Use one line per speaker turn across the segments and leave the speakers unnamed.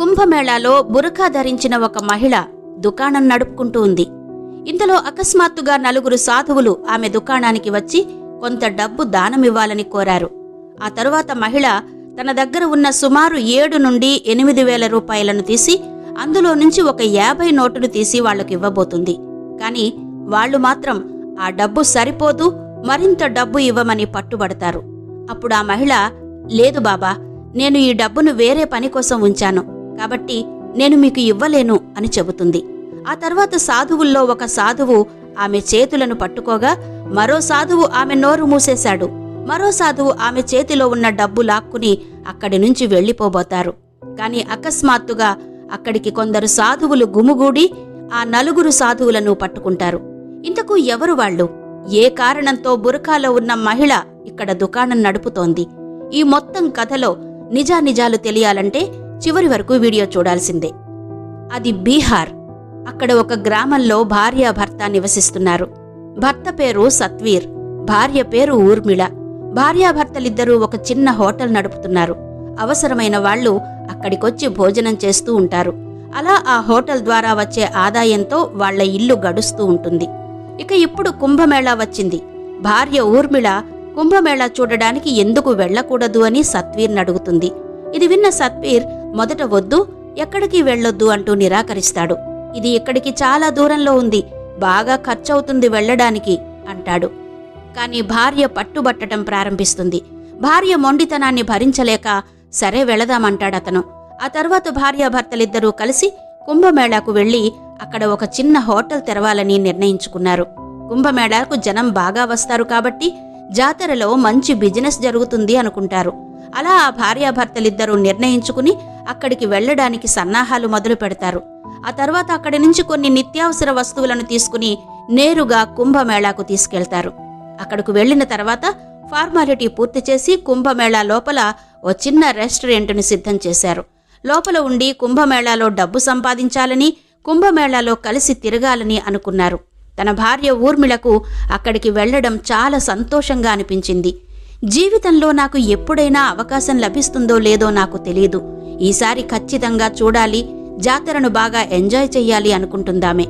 కుంభమేళాలో బురఖా ధరించిన ఒక మహిళ దుకాణం నడుపుకుంటూ ఉంది. ఇంతలో అకస్మాత్తుగా నలుగురు సాధువులు ఆమె దుకాణానికి వచ్చి కొంత డబ్బు దానమివ్వాలని కోరారు. ఆ తరువాత మహిళ తన దగ్గర ఉన్న సుమారు ఏడు నుండి ఎనిమిది వేల రూపాయలను తీసి అందులో నుంచి ఒక యాభై నోటును తీసి వాళ్ళకు ఇవ్వబోతుంది. కాని వాళ్ళు మాత్రం ఆ డబ్బు సరిపోదు మరింత డబ్బు ఇవ్వమని పట్టుబడతారు. అప్పుడు ఆ మహిళ లేదు బాబా నేను ఈ డబ్బును వేరే పని కోసం ఉంచాను. కాబట్టి నేను మీకు ఇవ్వలేను అని చెబుతుంది. ఆ తర్వాత సాధువుల్లో ఒక సాధువు ఆమె చేతులను పట్టుకోగా మరో సాధువు ఆమె నోరు మూసేశాడు. మరో సాధువు ఆమె చేతిలో ఉన్న డబ్బు లాక్కుని అక్కడి నుంచి వెళ్ళిపోబోతారు. కాని అకస్మాత్తుగా అక్కడికి కొందరు సాధువులు గుమిగూడి ఆ నలుగురు సాధువులను పట్టుకుంటారు. ఇంతకు ఎవరు వాళ్ళు? ఏ కారణంతో బురకాలో ఉన్న మహిళ ఇక్కడ దుకాణం నడుపుతోంది? ఈ మొత్తం కథలో నిజానిజాలు తెలియాలంటే చివరి వరకు వీడియో చూడాల్సిందే. అది బీహార్. అక్కడ ఒక గ్రామంలో భార్య భర్త నివసిస్తున్నారు. భర్త పేరు సత్వీర్ భార్య పేరు ఊర్మిళ. భార్యాభర్తలిద్దరూ ఒక చిన్న హోటల్ నడుపుతున్నారు. అవసరమైన వాళ్ళు అక్కడికొచ్చి భోజనం చేస్తూ ఉంటారు. అలా ఆ హోటల్ ద్వారా వచ్చే ఆదాయంతో వాళ్ళ ఇల్లు గడుస్తూ ఉంటుంది. ఇక ఇప్పుడు కుంభమేళా వచ్చింది. భార్య ఊర్మిళ కుంభమేళా చూడడానికి ఎందుకు వెళ్ళకూడదు అని సత్వీర్ని అడుగుతుంది. ఇది విన్న సత్వీర్ మొదట వద్దు ఎక్కడికి వెళ్ళొద్దు అంటూ నిరాకరిస్తాడు. ఇది ఇక్కడికి చాలా దూరంలో ఉంది బాగా ఖర్చవుతుంది వెళ్ళడానికి అంటాడు. కాని భార్య పట్టుబట్టడం ప్రారంభిస్తుంది. భార్య మొండితనాన్ని భరించలేక సరే వెళదామంటాడతను. ఆ తర్వాత భార్యాభర్తలిద్దరూ కలిసి కుంభమేళాకు వెళ్ళి అక్కడ ఒక చిన్న హోటల్ తెరవాలని నిర్ణయించుకున్నారు. కుంభమేళాకు జనం బాగా వస్తారు కాబట్టి జాతరలో మంచి బిజినెస్ జరుగుతుంది అనుకుంటారు. అలా ఆ భార్యాభర్తలిద్దరూ నిర్ణయించుకుని అక్కడికి వెళ్ళడానికి సన్నాహాలు మొదలు పెడతారు. ఆ తర్వాత అక్కడి నుంచి కొన్ని నిత్యావసర వస్తువులను తీసుకుని నేరుగా కుంభమేళాకు తీసుకెళ్తారు. అక్కడకు వెళ్ళిన తర్వాత ఫార్మాలిటీ పూర్తి చేసి కుంభమేళా లోపల ఓ చిన్న రెస్టారెంట్ను సిద్ధం చేశారు. లోపల ఉండి కుంభమేళాలో డబ్బు సంపాదించాలని కుంభమేళాలో కలిసి తిరగాలని అనుకున్నారు. తన భార్య ఊర్మిళకు అక్కడికి వెళ్ళడం చాలా సంతోషంగా అనిపించింది. జీవితంలో నాకు ఎప్పుడైనా అవకాశం లభిస్తుందో లేదో నాకు తెలియదు ఈసారి ఖచ్చితంగా చూడాలి జాతరను బాగా ఎంజాయ్ చెయ్యాలి అనుకుంటుందామె.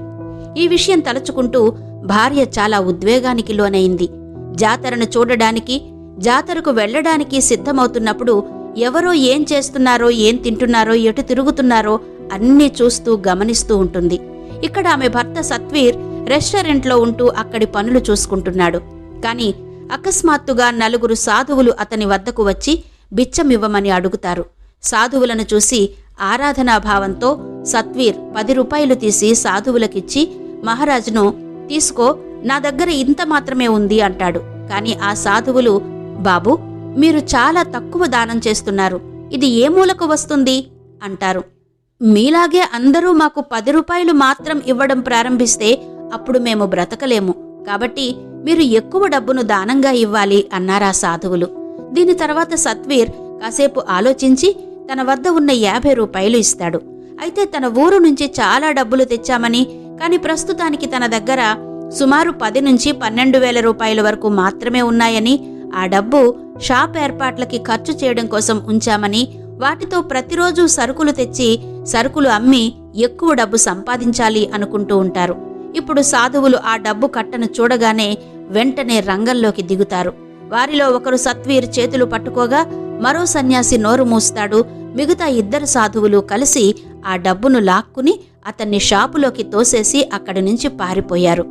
ఈ విషయం తలుచుకుంటూ భార్య చాలా ఉద్వేగానికి లోనైంది. జాతరను చూడడానికి జాతరకు వెళ్ళడానికి సిద్ధమవుతున్నప్పుడు ఎవరో ఏం చేస్తున్నారో ఏం తింటున్నారో ఎటు తిరుగుతున్నారో అన్నీ చూస్తూ గమనిస్తూ ఉంటుంది. ఇక్కడ ఆమె భర్త సత్వీర్ రెస్టారెంట్లో ఉంటూ అక్కడి పనులు చూసుకుంటున్నాడు. కాని అకస్మాత్తుగా నలుగురు సాధువులు అతని వద్దకు వచ్చి బిచ్చమివ్వమని అడుగుతారు. సాధువులను చూసి ఆరాధనాభావంతో సత్వీర్ పది రూపాయలు తీసి సాధువులకిచ్చి మహారాజును తీసుకో నా దగ్గర ఇంత మాత్రమే ఉంది అంటాడు. కాని ఆ సాధువులు బాబు మీరు చాలా తక్కువ దానం చేస్తున్నారు. ఇది ఏ మూలకు వస్తుంది? అంటారు. మీలాగే అందరూ మాకు పది రూపాయలు మాత్రం ఇవ్వడం ప్రారంభిస్తే అప్పుడు మేము బ్రతకలేము. కాబట్టి మీరు ఎక్కువ డబ్బును దానంగా ఇవ్వాలి అన్నారా సాధువులు. దీని తర్వాత సత్వీర్ కాసేపు ఆలోచించి తన వద్ద ఉన్న యాభై రూపాయలు ఇస్తాడు. అయితే తన ఊరు నుంచి చాలా డబ్బులు తెచ్చామని కాని ప్రస్తుతానికి తన దగ్గర సుమారు పది నుంచి పన్నెండు వేల రూపాయల వరకు మాత్రమే ఉన్నాయని ఆ డబ్బు షాప్ ఏర్పాట్లకి ఖర్చు చేయడం కోసం ఉంచామని వాటితో ప్రతిరోజు సరుకులు తెచ్చి సరుకులు అమ్మి ఎక్కువ డబ్బు సంపాదించాలి అనుకుంటూ ఉంటారు. ఇప్పుడు సాధువులు ఆ డబ్బు కట్టను చూడగానే వెంటనే రంగంలోకి దిగుతారు. వారిలో ఒకరు సత్వీర్ చేతులు పట్టుకోగా మరో సన్యాసి నోరు మూస్తాడు. మిగతా ఇద్దరు సాధువులు కలిసి ఆ డబ్బును లాక్కుని అతన్ని షాపులోకి తోసేసి అక్కడి నుంచి పారిపోయారు.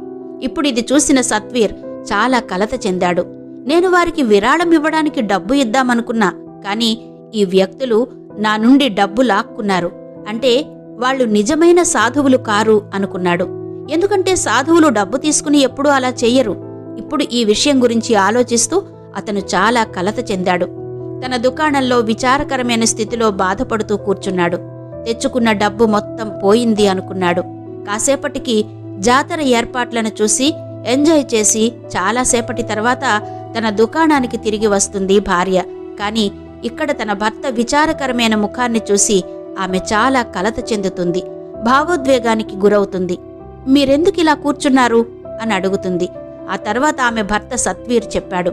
ఇప్పుడు ఇది చూసిన సత్వీర్ చాలా కలత చెందాడు. నేను వారికి విరాళం ఇవ్వడానికి డబ్బు ఇద్దామనుకున్నా కాని ఈ వ్యక్తులు నా నుండి డబ్బు లాక్కున్నారు. అంటే వాళ్ళు నిజమైన సాధువులు కారు అనుకున్నాడు. ఎందుకంటే సాధువులు డబ్బు తీసుకుని ఎప్పుడూ అలా చెయ్యరు. ఇప్పుడు ఈ విషయం గురించి ఆలోచిస్తూ అతను చాలా కలత చెందాడు. తన దుకాణంలో విచారకరమైన స్థితిలో బాధపడుతూ కూర్చున్నాడు. తెచ్చుకున్న డబ్బు మొత్తం పోయింది అనుకున్నాడు. కాసేపటికి జాతర ఏర్పాట్లను చూసి ఎంజాయ్ చేసి చాలాసేపటి తర్వాత తన దుకాణానికి తిరిగి వస్తుంది భార్య. కానీ ఇక్కడ తన భర్త విచారకరమైన ముఖాన్ని చూసి ఆమె చాలా కలత చెందుతుంది. భావోద్వేగానికి గురవుతుంది. మీరెందుకు ఇలా కూర్చున్నారు? అని అడుగుతుంది. ఆ తర్వాత ఆమె భర్త సత్వీర్ చెప్పాడు.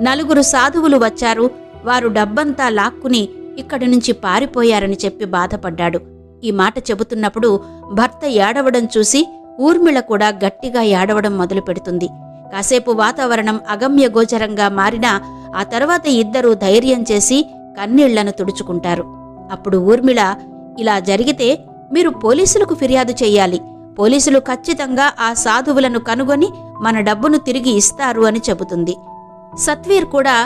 నలుగురు సాధువులు వచ్చారు. వారు డబ్బంతా లాక్కుని ఇక్కడి నుంచి పారిపోయారని చెప్పి బాధపడ్డాడు. ఈ మాట చెబుతున్నప్పుడు భర్త ఏడవడం చూసి ఊర్మిళ కూడా గట్టిగా ఏడవడం మొదలు పెడుతుంది. కాసేపు వాతావరణం అగమ్యగోచరంగా మారినా ఆ తర్వాత ఇద్దరూ ధైర్యం చేసి కన్నీళ్ళను తుడుచుకుంటారు. అప్పుడు ఊర్మిళ ఇలా జరిగితే మీరు పోలీసులకు ఫిర్యాదు చేయాలి. పోలీసులు ఖచ్చితంగా ఆ సాధువులను కనుగొని మన డబ్బును తిరిగి ఇస్తారు అని చెబుతుంది. సత్వీర్ కూడా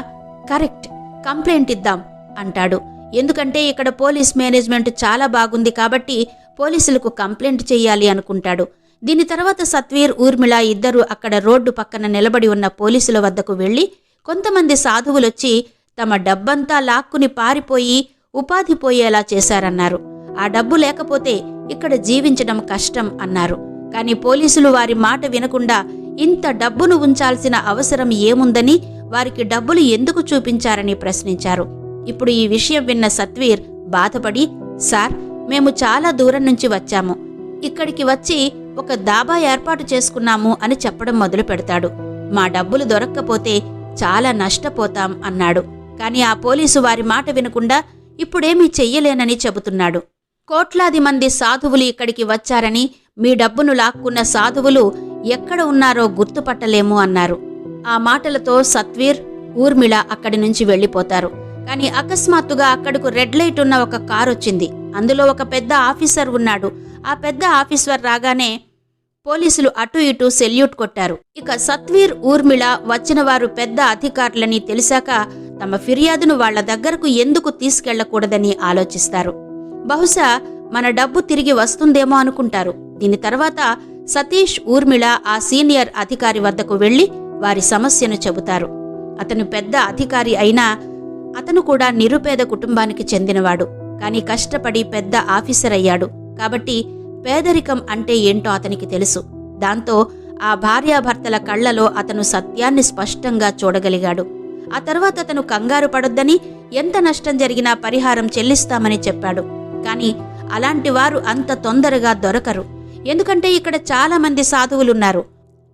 కరెక్ట్. కంప్లైంట్ ఇద్దాం అంటాడు. ఎందుకంటే ఇక్కడ పోలీస్ మేనేజ్మెంట్ చాలా బాగుంది కాబట్టి పోలీసులకు కంప్లైంట్ చేయాలి అనుకుంటాడు. దీని తర్వాత సత్వీర్ ఊర్మిళ ఇద్దరు అక్కడ రోడ్డు పక్కన నిలబడి ఉన్న పోలీసుల వద్దకు వెళ్ళి కొంతమంది సాధువులొచ్చి తమ డబ్బంతా లాక్కుని పారిపోయి ఉపాధి పోయేలా చేశారన్నారు. ఆ డబ్బు లేకపోతే ఇక్కడ జీవించడం కష్టం అన్నారు. కానీ పోలీసులు వారి మాట వినకుండా ఇంత డబ్బును ఉంచాల్సిన అవసరం ఏముందని వారికి డబ్బులు ఎందుకు చూపించారని ప్రశ్నించారు. ఇప్పుడు ఈ విషయం విన్న సత్వీర్ బాధపడి సార్ మేము చాలా దూరం నుంచి వచ్చాము. ఇక్కడికి వచ్చి ఒక దాబా ఏర్పాటు చేసుకున్నాము అని చెప్పడం మొదలు పెడతాడు. మా డబ్బులు దొరక్కపోతే చాలా నష్టపోతాం అన్నాడు. కాని ఆ పోలీసు వారి మాట వినకుండా ఇప్పుడేమీ చెయ్యలేనని చెబుతున్నాడు. కోట్లాది మంది సాధువులు ఇక్కడికి వచ్చారని మీ డబ్బును లాక్కున్న సాధువులు ఎక్కడ ఉన్నారో గుర్తుపట్టలేము అన్నారు. ఆ మాటలతో సత్వీర్ ఊర్మిళ అక్కడి నుంచి వెళ్ళిపోతారు. కాని అకస్మాత్తుగా అక్కడకు రెడ్ లైట్ ఉన్న ఒక కార్ వచ్చింది. అందులో ఒక పెద్ద ఆఫీసర్ ఉన్నాడు. ఆ పెద్ద ఆఫీసర్ రాగానే పోలీసులు అటు ఇటు సెల్యూట్ కొట్టారు. ఇక సత్వీర్ ఊర్మిళ వచ్చిన వారు పెద్ద అధికారులని తెలిసాక తమ ఫిర్యాదును వాళ్ళ దగ్గరకు ఎందుకు తీసుకెళ్ళకూడదని ఆలోచిస్తారు. బహుశా మన డబ్బు తిరిగి వస్తుందేమో అనుకుంటారు. దీని తర్వాత సతీష్ ఊర్మిళ ఆ సీనియర్ అధికారి వద్దకు వెళ్ళి వారి సమస్యను చెబుతారు. అతను పెద్ద అధికారి అయినా అతను కూడా నిరుపేద కుటుంబానికి చెందినవాడు. కానీ కష్టపడి పెద్ద ఆఫీసర్ అయ్యాడు. కాబట్టి పేదరికం అంటే ఏంటో అతనికి తెలుసు. దాంతో ఆ భార్యాభర్తల కళ్ళలో అతను సత్యాన్ని స్పష్టంగా చూడగలిగాడు. ఆ తర్వాత అతను కంగారు పడొద్దని ఎంత నష్టం జరిగినా పరిహారం చెల్లిస్తామని చెప్పాడు. కాని అలాంటి వారు అంత తొందరగా దొరకరు. ఎందుకంటే ఇక్కడ చాలా మంది సాధువులున్నారు.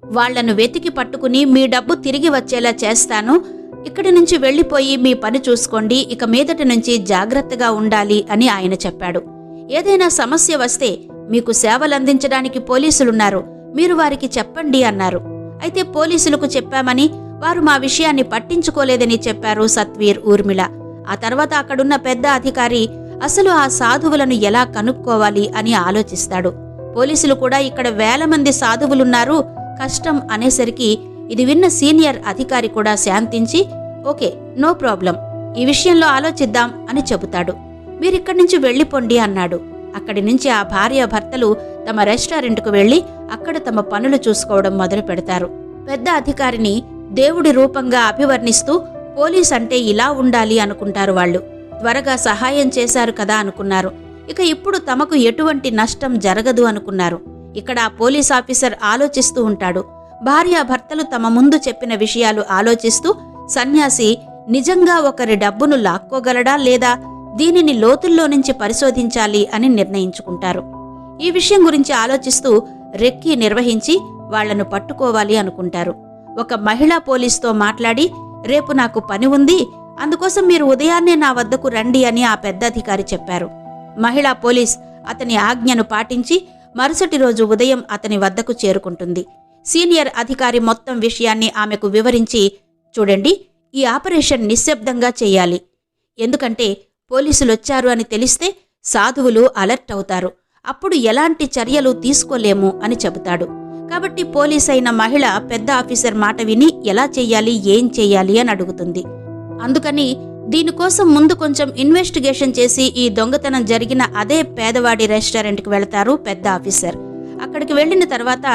వాళ్ళను వెతికి పట్టుకుని మీ డబ్బు తిరిగి వచ్చేలా చేస్తాను. ఇక్కడి నుంచి వెళ్ళిపోయి మీ పని చూసుకోండి. ఇక మీదటి నుంచి జాగ్రత్తగా ఉండాలి అని ఆయన చెప్పాడు. ఏదైనా సమస్య వస్తే మీకు సేవలందించడానికి పోలీసులున్నారు. మీరు వారికి చెప్పండి అన్నారు. అయితే పోలీసులకు చెప్పామని వారు మా విషయాన్ని పట్టించుకోలేదని చెప్పారు సత్వీర్ ఊర్మిళ. ఆ తర్వాత అక్కడున్న పెద్ద అధికారి అసలు ఆ సాధువులను ఎలా కనుక్కోవాలి? అని ఆలోచిస్తాడు. పోలీసులు కూడా ఇక్కడ వేల మంది సాధువులున్నారు. కష్టం అనేసరికి ఇది విన్న సీనియర్ అధికారి కూడా శాంతించి ఓకే నో ప్రాబ్లం. ఈ విషయంలో ఆలోచిద్దాం అని చెబుతాడు. మీరిక్కడి నుంచి వెళ్ళిపోండి అన్నాడు. అక్కడి నుంచి ఆ భార్య భర్తలు తమ రెస్టారెంట్కు వెళ్ళి అక్కడ తమ పనులు చూసుకోవడం మొదలు పెడతారు. పెద్ద అధికారిని దేవుడి రూపంగా అభివర్ణిస్తూ పోలీస్ అంటే ఇలా ఉండాలి అనుకుంటారు వాళ్ళు. త్వరగా సహాయం చేశారు కదా అనుకున్నారు. ఇక ఇప్పుడు తమకు ఎటువంటి నష్టం జరగదు అనుకున్నారు. ఇక్కడ పోలీస్ ఆఫీసర్ ఆలోచిస్తూ ఉంటాడు. భార్యాభర్తలు తమ ముందు చెప్పిన విషయాలు ఆలోచిస్తూ సన్యాసి నిజంగా ఒకరి డబ్బును లాక్కోగలడా లేదా దీనిని లోతుల్లో నుంచి పరిశోధించాలి అని నిర్ణయించుకుంటారు. ఈ విషయం గురించి ఆలోచిస్తూ రెక్కి నిర్వహించి వాళ్ళను పట్టుకోవాలి అనుకుంటారు. ఒక మహిళా పోలీస్తో మాట్లాడి రేపు నాకు పని ఉంది అందుకోసం మీరు ఉదయాన్నే నా వద్దకు రండి అని ఆ పెద్ద అధికారి చెప్పారు. మహిళా పోలీస్ అతని ఆజ్ఞను పాటించి మరుసటి రోజు ఉదయం అతని వద్దకు చేరుకుంటుంది. సీనియర్ అధికారి మొత్తం విషయాన్ని ఆమెకు వివరించి చూడండి ఈ ఆపరేషన్ నిశ్శబ్దంగా చేయాలి. ఎందుకంటే పోలీసులొచ్చారు అని తెలిస్తే సాధువులు అలర్ట్ అవుతారు. అప్పుడు ఎలాంటి చర్యలు తీసుకోలేము అని చెబుతాడు. కాబట్టి పోలీస్ అయిన మహిళ పెద్ద ఆఫీసర్ మాట విని ఎలా చెయ్యాలి ఏం చెయ్యాలి అని అడుగుతుంది. అందుకని దీనికోసం ముందు కొంచెం ఇన్వెస్టిగేషన్ చేసి ఈ దొంగతనం జరిగిన అదే పేదవాడి రెస్టారెంట్కి వెళతారు పెద్ద ఆఫీసర్. అక్కడికి వెళ్ళిన తర్వాత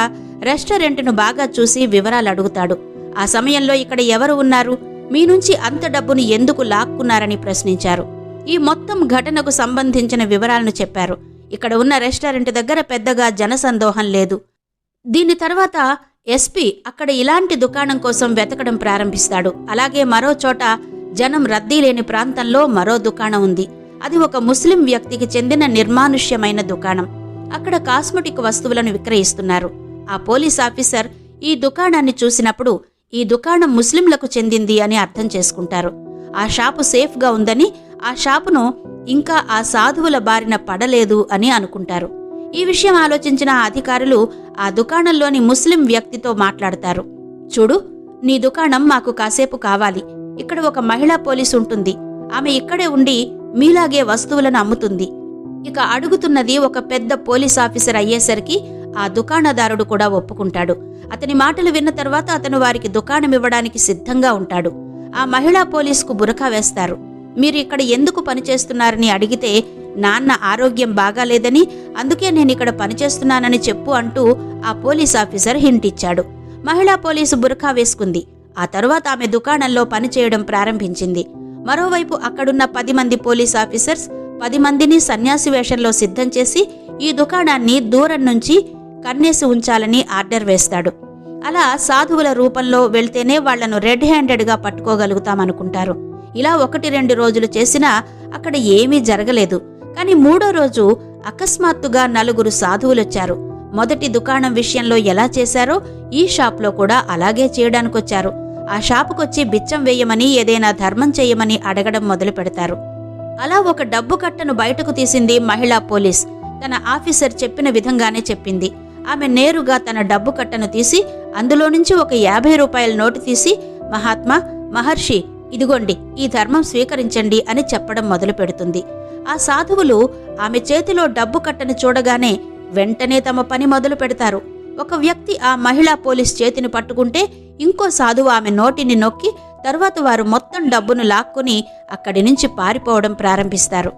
రెస్టారెంట్ను బాగా చూసి వివరాలు అడుగుతాడు. ఆ సమయంలో ఇక్కడ ఎవరు ఉన్నారు? మీ నుంచి అంత డబ్బును ఎందుకు లాక్కున్నారని ప్రశ్నించారు. ఈ మొత్తం ఘటనకు సంబంధించిన వివరాలను చెప్పారు. ఇక్కడ ఉన్న రెస్టారెంట్ దగ్గర పెద్దగా జనసందోహం లేదు. దీని తర్వాత ఎస్పీ అక్కడ ఇలాంటి దుకాణం కోసం వెతకడం ప్రారంభిస్తాడు. అలాగే మరో చోట జనం రద్దీ లేని ప్రాంతంలో మరో దుకాణం ఉంది. అది ఒక ముస్లిం వ్యక్తికి చెందిన నిర్మానుష్యమైన దుకాణం. అక్కడ కాస్మెటిక్ వస్తువులను విక్రయిస్తున్నారు. ఆ పోలీస్ ఆఫీసర్ ఈ దుకాణాన్ని చూసినప్పుడు ఈ దుకాణం ముస్లింలకు చెందింది అని అర్థం చేసుకుంటారు. ఆ షాపు సేఫ్గా ఉందని ఆ షాపును ఇంకా ఆ సాధువుల బారిన పడలేదు అని అనుకుంటారు. ఈ విషయం ఆలోచించిన అధికారులు ఆ దుకాణంలోని ముస్లిం వ్యక్తితో మాట్లాడతారు. చూడు నీ దుకాణం మాకు కాసేపు కావాలి. ఇక్కడ ఒక మహిళా పోలీసు ఉంటుంది. ఆమె ఇక్కడే ఉండి మీలాగే వస్తువులను అమ్ముతుంది. ఇక అడుగుతున్నది ఒక పెద్ద పోలీస్ ఆఫీసర్ అయ్యేసరికి ఆ దుకాణదారుడు కూడా ఒప్పుకుంటాడు. అతని మాటలు విన్న తర్వాత అతను వారికి దుకాణం ఇవ్వడానికి సిద్ధంగా ఉంటాడు. ఆ మహిళా పోలీసుకు బురకా వేస్తారు. మీరు ఇక్కడ ఎందుకు పనిచేస్తున్నారని అడిగితే నాన్న ఆరోగ్యం బాగాలేదని అందుకే నేను ఇక్కడ పనిచేస్తున్నానని చెప్పు అంటూ ఆ పోలీస్ ఆఫీసర్ హింట్ ఇచ్చాడు. మహిళా పోలీసు బురకా వేసుకుంది. ఆ తరువాత ఆమె దుకాణంలో పనిచేయడం ప్రారంభించింది. మరోవైపు అక్కడున్న పది మంది పోలీస్ ఆఫీసర్స్ పది మందిని సన్యాసి వేషంలో సిద్ధం చేసి ఈ దుకాణాన్ని దూరం నుంచి కన్నేసి ఉంచాలని ఆర్డర్ వేస్తాడు. అలా సాధువుల రూపంలో వెళ్తేనే వాళ్ళను రెడ్ హ్యాండెడ్గా పట్టుకోగలుగుతామనుకుంటారు. ఇలా ఒకటి రెండు రోజులు చేసినా అక్కడ ఏమీ జరగలేదు. కానీ మూడో రోజు అకస్మాత్తుగా నలుగురు సాధువులొచ్చారు. మొదటి దుకాణం విషయంలో ఎలా చేశారో ఈ షాప్లో కూడా అలాగే చేయడానికొచ్చారు. ఆ షాపుకొచ్చి బిచ్చం వేయమని ఏదైనా ధర్మం చేయమని అడగడం మొదలు పెడతారు. అలా ఒక డబ్బు కట్టను బయటకు తీసింది మహిళా పోలీస్. తన ఆఫీసర్ చెప్పిన విధంగానే చెప్పింది. ఆమె నేరుగా తన డబ్బు కట్టను తీసి అందులో నుంచి ఒక యాభై రూపాయల నోటు తీసి మహాత్మా మహర్షి ఇదిగోండి ఈ ధర్మం స్వీకరించండి అని చెప్పడం మొదలు పెడుతుంది. ఆ సాధువులు ఆమె చేతిలో డబ్బు కట్టను చూడగానే వెంటనే తమ పని మొదలు పెడతారు. ఒక వ్యక్తి ఆ మహిళా పోలీస్ చేతిని పట్టుకుంటే ఇంకో సాధువు ఆమె నోటిని నొక్కి తర్వాత వారు మొత్తం డబ్బును లాక్కుని అక్కడి నుంచి పారిపోవడం ప్రారంభిస్తారు.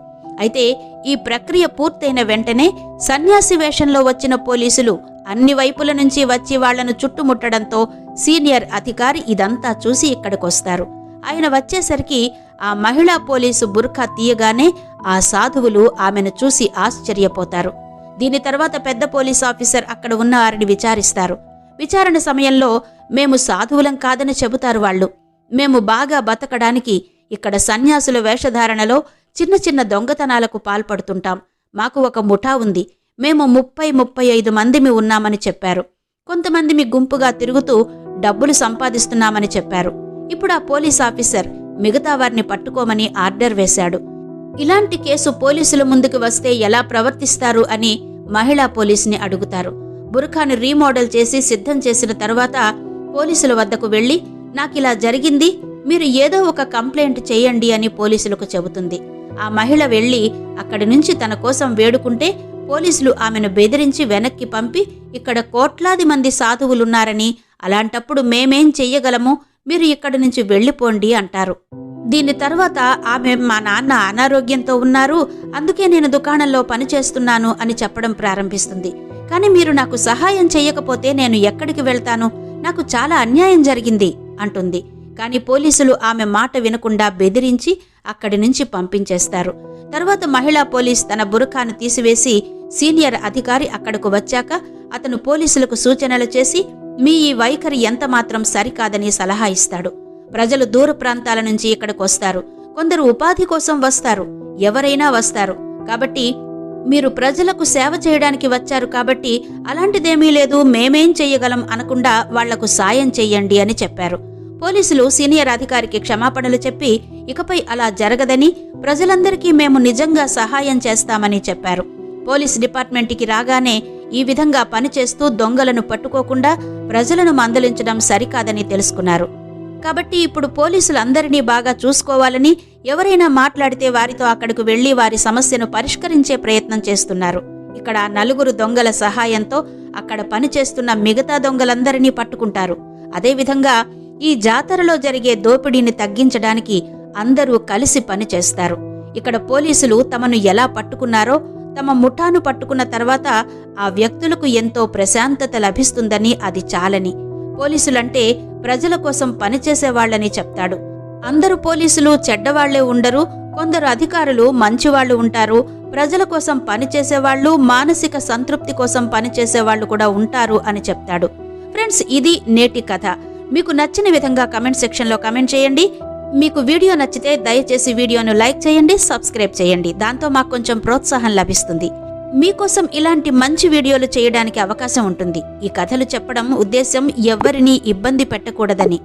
అయితే ఈ ప్రక్రియ పూర్తయిన వెంటనే సన్యాసి వేషంలో వచ్చిన పోలీసులు అన్ని వైపుల నుంచి వచ్చి వాళ్ళను చుట్టుముట్టడంతో సీనియర్ అధికారి ఇదంతా చూసి ఇక్కడికొస్తారు. ఆయన వచ్చేసరికి ఆ మహిళా పోలీసు బుర్ఖా తీయగానే ఆ సాధువులు ఆమెను చూసి ఆశ్చర్యపోతారు. దీని తర్వాత పెద్ద పోలీస్ ఆఫీసర్ అక్కడ ఉన్న వారిని విచారిస్తారు. విచారణ సమయంలో మేము సాధువులం కాదని చెబుతారు వాళ్ళు. మేము బాగా బతకడానికి ఇక్కడ సన్యాసుల వేషధారణలో చిన్న చిన్న దొంగతనాలకు పాల్పడుతుంటాం. మాకు ఒక ముఠా ఉంది. మేము ముప్పై ముప్పై ఐదు మందిమి ఉన్నామని చెప్పారు. కొంతమందిమి గుంపుగా తిరుగుతూ డబ్బులు సంపాదిస్తున్నామని చెప్పారు. ఇప్పుడు ఆ పోలీస్ ఆఫీసర్ మిగతా వారిని పట్టుకోమని ఆర్డర్ వేశాడు. ఇలాంటి కేసు పోలీసుల ముందుకు వస్తే ఎలా ప్రవర్తిస్తారు అని మహిళా పోలీసుని అడుగుతారు. బురఖాను రీమోడల్ చేసి సిద్ధం చేసిన తర్వాత పోలీసుల వద్దకు వెళ్ళి నాకిలా జరిగింది మీరు ఏదో ఒక కంప్లైంట్ చేయండి అని పోలీసులకు చెబుతుంది. ఆ మహిళ వెళ్ళి అక్కడి నుంచి తన కోసం వేడుకుంటే పోలీసులు ఆమెను బెదిరించి వెనక్కి పంపి ఇక్కడ కోట్లాది మంది సాధువులున్నారని అలాంటప్పుడు మేమేం చెయ్యగలము? మీరు ఇక్కడి నుంచి వెళ్ళిపోండి అంటారు. దీని తర్వాత ఆమె మా నాన్న అనారోగ్యంతో ఉన్నారు అందుకే నేను దుకాణంలో పనిచేస్తున్నాను అని చెప్పడం ప్రారంభిస్తుంది. కానీ మీరు నాకు సహాయం చెయ్యకపోతే నేను ఎక్కడికి వెళ్తాను? నాకు చాలా అన్యాయం జరిగింది అంటుంది. కానీ పోలీసులు ఆమె మాట వినకుండా బెదిరించి అక్కడి నుంచి పంపించేస్తారు. తర్వాత మహిళా పోలీస్ తన బురఖాను తీసివేసి సీనియర్ అధికారి అక్కడకు వచ్చాక అతను పోలీసులకు సూచనలు చేసి మీ ఈ వైఖరి ఎంత మాత్రం సరికాదని సలహా ఇస్తాడు. ప్రజలు దూర ప్రాంతాల నుంచి ఇక్కడికి వస్తారు. కొందరు ఉపాధి కోసం వస్తారు. ఎవరైనా వస్తారు. కాబట్టి మీరు ప్రజలకు సేవ చేయడానికి వచ్చారు కాబట్టి అలాంటిదేమీ లేదు మేమేం చెయ్యగలం అనకుండా వాళ్ళకు సాయం చెయ్యండి అని చెప్పారు. పోలీసులు సీనియర్ అధికారికి క్షమాపణలు చెప్పి ఇకపై అలా జరగదని ప్రజలందరికీ మేము నిజంగా సహాయం చేస్తామని చెప్పారు. పోలీస్ డిపార్ట్మెంట్కి రాగానే ఈ విధంగా పనిచేస్తూ దొంగలను పట్టుకోకుండా ప్రజలను మందలించడం సరికాదని తెలుసుకున్నారు. కాబట్టి ఇప్పుడు పోలీసులు అందరినీ బాగా చూసుకోవాలని ఎవరైనా మాట్లాడితే వారితో అక్కడకు వెళ్ళి వారి సమస్యను పరిష్కరించే ప్రయత్నం చేస్తున్నారు. ఇక్కడ నలుగురు దొంగల సహాయంతో అక్కడ పనిచేస్తున్న మిగతా దొంగలందరినీ పట్టుకుంటారు. అదేవిధంగా ఈ జాతరలో జరిగే దోపిడీని తగ్గించడానికి అందరూ కలిసి పనిచేస్తారు. ఇక్కడ పోలీసులు తమను ఎలా పట్టుకున్నారో తమ ముఠాను పట్టుకున్న తర్వాత ఆ వ్యక్తులకు ఎంతో ప్రశాంతత లభిస్తుందని అది చాలని. పోలీసులంటే ప్రజల కోసం పనిచేసేవాళ్ళని చెప్తాడు. అందరు పోలీసులు చెడ్డవాళ్ళే ఉండరు కొందరు అధికారులు మంచివాళ్ళు ఉంటారు ప్రజల కోసం పనిచేసేవాళ్ళు మానసిక సంతృప్తి కోసం పనిచేసేవాళ్ళు కూడా ఉంటారు అని చెప్తాడు. ఫ్రెండ్స్ ఇది నేటి కథ. మీకు నచ్చిన విధంగా కమెంట్ సెక్షన్లో కమెంట్ చేయండి. మీకు వీడియో నచ్చితే దయచేసి వీడియోను లైక్ చేయండి సబ్స్క్రైబ్ చేయండి. దాంతో మాకు కొంచెం ప్రోత్సాహం లభిస్తుంది. మీకోసం ఇలాంటి మంచి వీడియోలు చేయడానికి అవకాశం ఉంటుంది. ఈ కథలు చెప్పడం ఉద్దేశం ఎవ్వరినీ ఇబ్బంది పెట్టకూడదని.